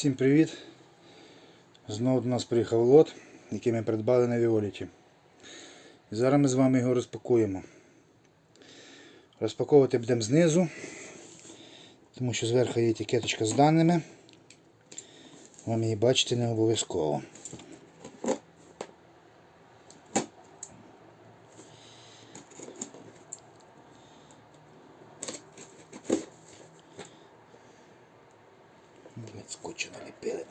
Всім привіт! Знову до нас приїхав лот, який ми придбали на Віоліті. І зараз ми з вами його розпакуємо. Розпаковувати будемо знизу, тому що зверху є етикеточка з даними. Вам її бачити не обов'язково. Блять, скотчу наліпили.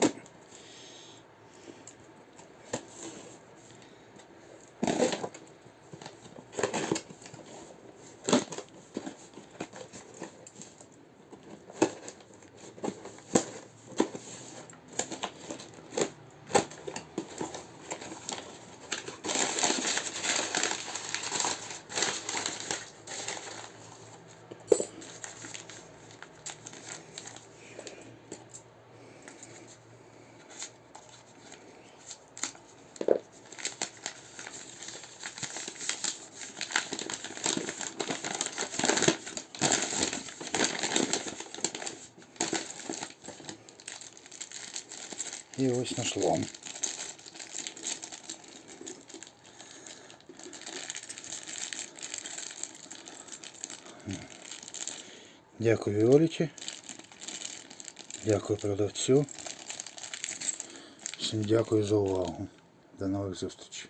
І ось наш лом. Дякую Віоліті. Дякую продавцю. Всім дякую за увагу. До нових зустрічей.